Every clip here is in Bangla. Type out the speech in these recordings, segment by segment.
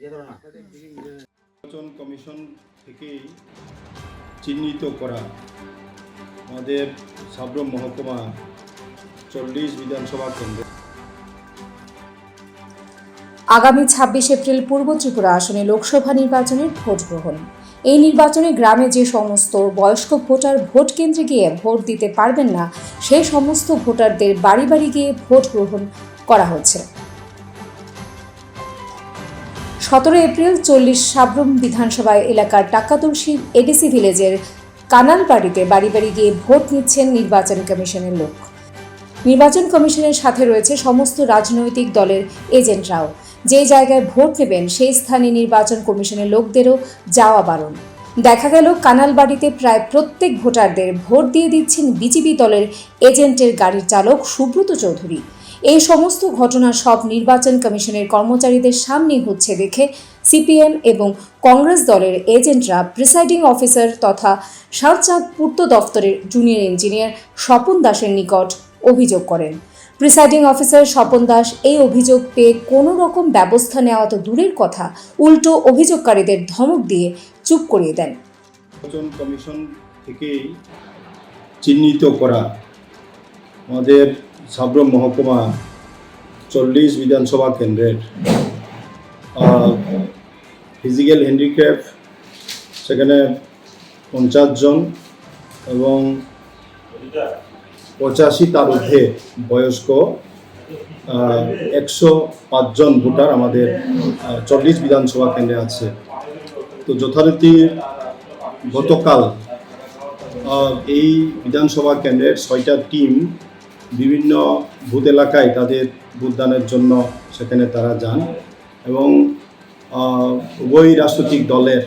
নির্বাচন কমিশন থেকেই চিহ্নিত করা আমাদের সাবরম মহকুমা চল্লিশ বিধানসভা কেন্দ্র। আগামী ছাব্বিশ এপ্রিল পূর্ব ত্রিপুরা আসনে লোকসভা নির্বাচনের ভোট গ্রহণ। এই নির্বাচনে গ্রামে যে সমস্ত বয়স্ক ভোটার ভোট কেন্দ্রে গিয়ে ভোট দিতে পারবেন না সেই সমস্ত ভোটারদের বাড়ি বাড়ি গিয়ে ভোট গ্রহণ করা হচ্ছে। সতেরো এপ্রিল চল্লিশ সাবরুম বিধানসভা এলাকার টাক্কাতুলসী এডিসি ভিলেজের কানালবাড়িতে বাড়ি বাড়ি গিয়ে ভোট নিচ্ছেন নির্বাচন কমিশনের লোক। নির্বাচন কমিশনের সাথে রয়েছে সমস্ত রাজনৈতিক দলের এজেন্টরাও। যে জায়গায় ভোট নেবেন, সেই স্থানে নির্বাচন কমিশনের লোকদেরও যাওয়া বারণ। দেখা গেল কানালবাড়িতে প্রায় প্রত্যেক ভোটারদের ভোট দিয়ে দিচ্ছেন বিজেপি দলের এজেন্টের গাড়ির চালক সুব্রত চৌধুরী। এই সমস্ত ঘটনা সব নির্বাচন কমিশনের কর্মচারীদের সামনে হচ্ছে দেখে সিপিএম এবং কংগ্রেস দলের এজেন্টরা, প্রিসাইডিং অফিসার তথা সাতচাঁদ পূর্ত দফতরের জুনিয়র ইঞ্জিনিয়ার স্বপন দাসের নিকট অভিযোগ করেন। প্রিসাইডিং অফিসার স্বপন দাস এই অভিযোগ পেয়ে কোনো রকম ব্যবস্থা নেওয়া তো দূরের কথা, উল্টো অভিযোগকারীদের ধমক দিয়ে চুপ করিয়ে দেন। নির্বাচন কমিশন থেকেই চিহ্নিত করা আমাদের সাবরম মহকুমা চল্লিশ বিধানসভা কেন্দ্রের ফিজিক্যাল হ্যান্ডিক্যাপ সেখানে পঞ্চাশ জন এবং পঁচাশি তার ঊর্ধ্বে বয়স্ক একশো পাঁচজন ভোটার আমাদের চল্লিশ বিধানসভা কেন্দ্রে আছে। তো যথারীতি গতকাল এই বিধানসভা কেন্দ্রের ছয়টা টিম বিভিন্ন ভূত এলাকায় তাদের ভোটদানের জন্য সেখানে তারা যান এবং উভয় রাজনৈতিক দলের।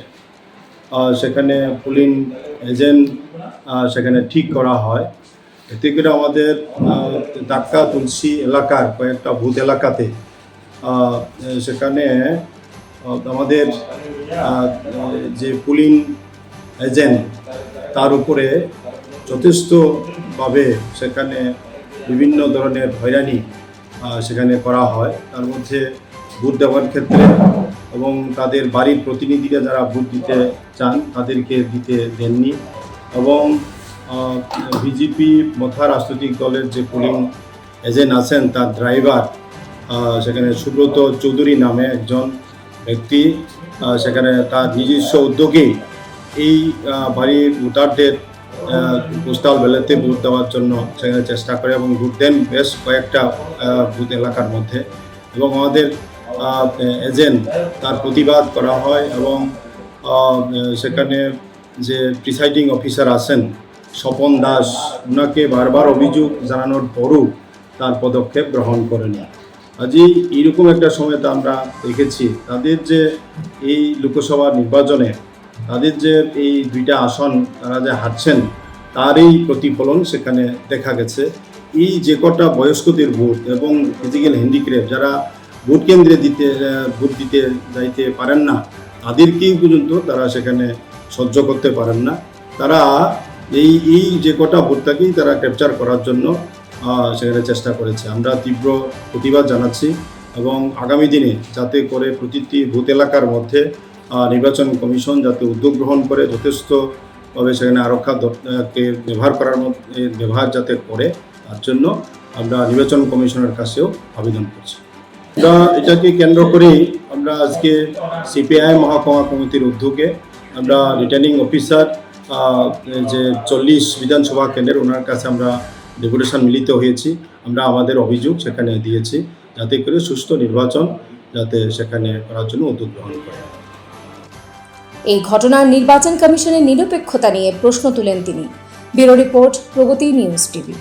সেখানে পুলিং এজেন্ট সেখানে ঠিক করা হয়। এতে করে আমাদের ডাক্কা তুলসী এলাকার কয়েকটা ভূত এলাকাতে সেখানে আমাদের যে পুলিং এজেন্ট তার উপরে যথেষ্টভাবে সেখানে বিভিন্ন ধরনের হয়রানি সেখানে করা হয়। তার মধ্যে ভোট দেওয়ার ক্ষেত্রে এবং তাদের বাড়ির প্রতিনিধিরা যারা ভোট দিতে চান, তাদেরকে দিতে দেননি এবং বিজেপি মথা রাজনৈতিক দলের যে পুলিং এজেন্ট আছেন, তার ড্রাইভার সেখানে সুব্রত চৌধুরী নামে একজন ব্যক্তি সেখানে তার নিজস্ব উদ্যোগেই এই বাড়ির ভোটারদের পোস্টাল ব্যালেটে ভোট দেওয়ার জন্য সেখানে চেষ্টা করে এবং ভোট দেন বেশ কয়েকটা ভূত এলাকার মধ্যে। এবং আমাদের এজেন্ট তার প্রতিবাদ করা হয় এবং সেখানে যে প্রিসাইডিং অফিসার আছেন, স্বপন দাস ওনাকে বারবার অভিযোগ জানানোর পরও তার পদক্ষেপ গ্রহণ করেনি আজই এইরকম একটা সময় তো আমরা দেখেছি। তাদের যে এই লোকসভা নির্বাচনে তাদের যে এই দুইটা আসন তারা যে হারছেন তারই প্রতিফলন সেখানে দেখা গেছে। এই যে কটা বয়স্কদের ভোট এবং ফিজিক্যাল হ্যান্ডিক্রাফট যারা ভোট কেন্দ্রে দিতে ভোট দিতে যাইতে পারেন না, তাদেরকেই পর্যন্ত তারা সেখানে সহ্য করতে পারেন না। তারা এই এই যে কটা ভোটটাকেই তারা ক্যাপচার করার জন্য সেখানে চেষ্টা করেছে। আমরা তীব্র প্রতিবাদ জানাচ্ছি এবং আগামী দিনে যাতে করে প্রতিটি বুথ এলাকার মধ্যে নির্বাচন কমিশন যাতে উদ্যোগ গ্রহণ করে যথেষ্টভাবে সেখানে আরক্ষা দপ- কে ব্যবহার করার মধ্যে ব্যবহার যাতে করে, তার জন্য আমরা নির্বাচন কমিশনের কাছেও আবেদন করছি। আমরা এটাকে কেন্দ্র করেই আমরা আজকে সিপিআই মহাকুমা কমিটির উদ্যোগে আমরা রিটার্নিং অফিসার যে চল্লিশ বিধানসভা কেন্দ্রের ওনার কাছে আমরা ডেপুটেশন মিলিত হয়েছি। আমরা আমাদের অভিযোগ সেখানে দিয়েছি, যাতে করে সুষ্ঠু নির্বাচন যাতে সেখানে করার জন্য উদ্যোগ গ্রহণ করে এই ঘটনার নির্বাচন কমিশনের নিরপেক্ষতা নিয়ে প্রশ্ন তুলেন তিনি। Bureau report Pragati news TV.